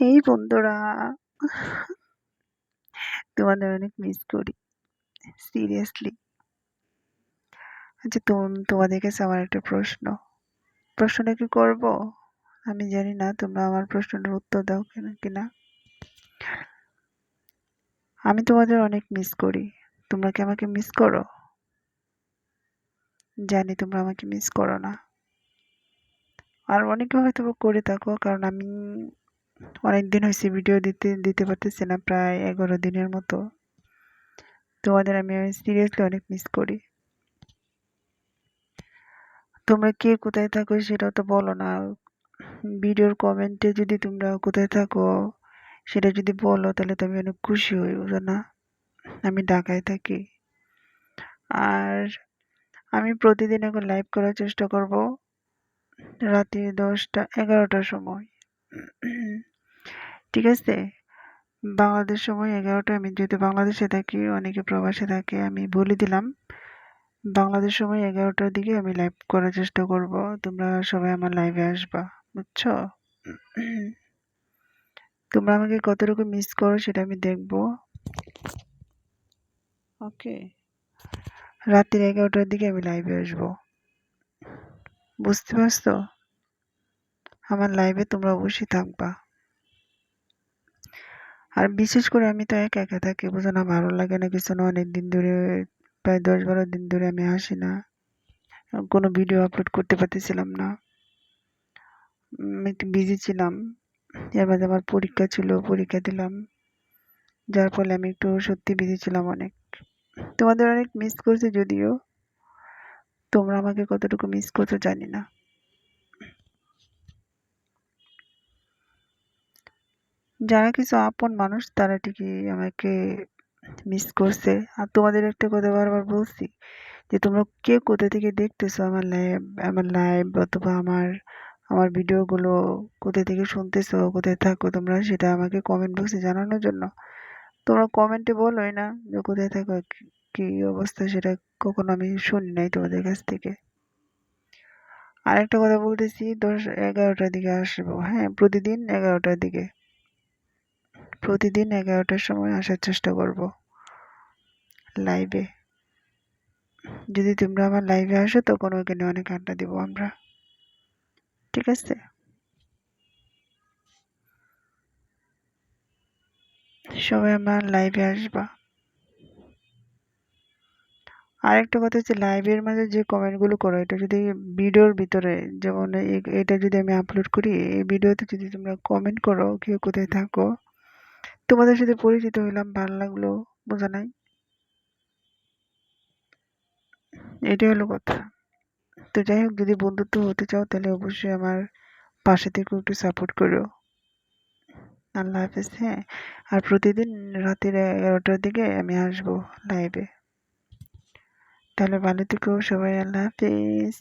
হেই বন্ধুরা, তোমাদের অনেক মিস করি সিরিয়াসলি আচ্ছা তোমাদের কাছে আমার একটা প্রশ্ন। প্রশ্নটা কি করব? আমি জানি না, তোমরা আমার প্রশ্নটার উত্তর দাও কেন, কিনা। আমি তোমাদের অনেক মিস করি। তোমরা কি আমাকে মিস করো? জানি তোমরা আমাকে মিস করো না। আর অনেকে হয়তো করে থাকো, কারণ আমি অনেক দিন হয়েছে ভিডিও দিতে দিতে পারতেছি না, প্রায় এগারো দিনের মতো। তোমাদের আমি সিরিয়াসলি অনেক মিস করি। তোমরা কে কোথায় থাকো সেটা তো বলো না। ভিডিওর কমেন্টে যদি তোমরা কোথায় থাকো সেটা যদি বলো, তাহলে তো আমি অনেক খুশি হই, বুঝো না? আমি ঢাকায় থাকি। আর আমি প্রতিদিন এখন লাইভ করার চেষ্টা করব। রাতে দশটা, এগারোটার সময়। ঠিক আছে? বাংলাদেশ সময় এগারোটা, আমি যেহেতু বাংলাদেশে থাকি, অনেকে প্রবাসে থাকে, আমি বলে দিলাম। বাংলাদেশ সময় এগারোটার দিকে আমি লাইভ করার চেষ্টা করব। তোমরা সবাই আমার লাইভে আসবা, বুঝছ? তোমরা আমাকে কতটুকু মিস করো সেটা আমি দেখব। ওকে রাত্রির এগারোটার দিকে আমি লাইভে আসব। বুঝতে পারছ? আমার লাইভে তোমরা অবশ্যই থাকবা। আর বিশেষ করে আমি তো একা একা থাকি, বুঝো না, ভালো লাগে না কিছু না অনেক দিন ধরে, প্রায় দশ বারো দিন ধরে আমি আসি না। কোনো ভিডিও আপলোড করতে পারতেছিলাম না। একটু বিজি ছিলাম। এর মাঝে আমার পরীক্ষা ছিল, পরীক্ষা দিলাম। যার ফলে আমি একটু সত্যি বিজি ছিলাম অনেক। তোমাদের অনেক মিস করছি যদিও। তোমরা আমাকে কতটুকু মিস করছ জানি না। যারা কিছু আপন মানুষ, তারা ঠিকই আমাকে মিস করছে। আর তোমাদের একটা কথা বারবার বলছি, যে তোমরা কে কোথা থেকে দেখতেছো আমার লাইভ আমার লাইভ অথবা আমার আমার ভিডিওগুলো কোথা থেকে শুনতেছো, কোথায় থাকো তোমরা সেটা আমাকে কমেন্ট বক্সে জানানোর জন্য। তোমরা কমেন্টে বলোই না যে কোথায় থাকো কি অবস্থা সেটা কখনো আমি শুনি নাই তোমাদের কাছ থেকে। আরেকটা কথা বলতেছি, দশ এগারোটার দিকে আসব। হ্যাঁ প্রতিদিন এগারোটার দিকে। প্রতিদিন এগারোটার সময় আসার চেষ্টা করব লাইভে যদি তোমরা আমার লাইভে আসো, তখন ওইখানে অনেক আড্ডা দিব আমরা। ঠিক আছে? সবাই আমার লাইভে আসবা। আরেকটা কথা হচ্ছে লাইভের মাঝে যে কমেন্টগুলো করো, এটা যদি ভিডিওর ভিতরে, যেমন এটা যদি আমি আপলোড করি, এই ভিডিওতে যদি তোমরা কমেন্ট করো, কেউ কোথায় থাকো, তোমাদের সাথে পরিচিত হইলাম, ভালো লাগল, বোঝা নাই? এটাই হলো কথা। তো যাই হোক, যদি বন্ধুত্ব হতে চাও, তাহলে অবশ্যই আমার পাশে থেকে একটু সাপোর্ট করো। আল্লাহ হাফেজ হ্যাঁ? আর প্রতিদিন রাতের এগারোটার দিকে আমি আসব লাইভে তাহলে ভালো থেকো সবাই আল্লাহ হাফিজ।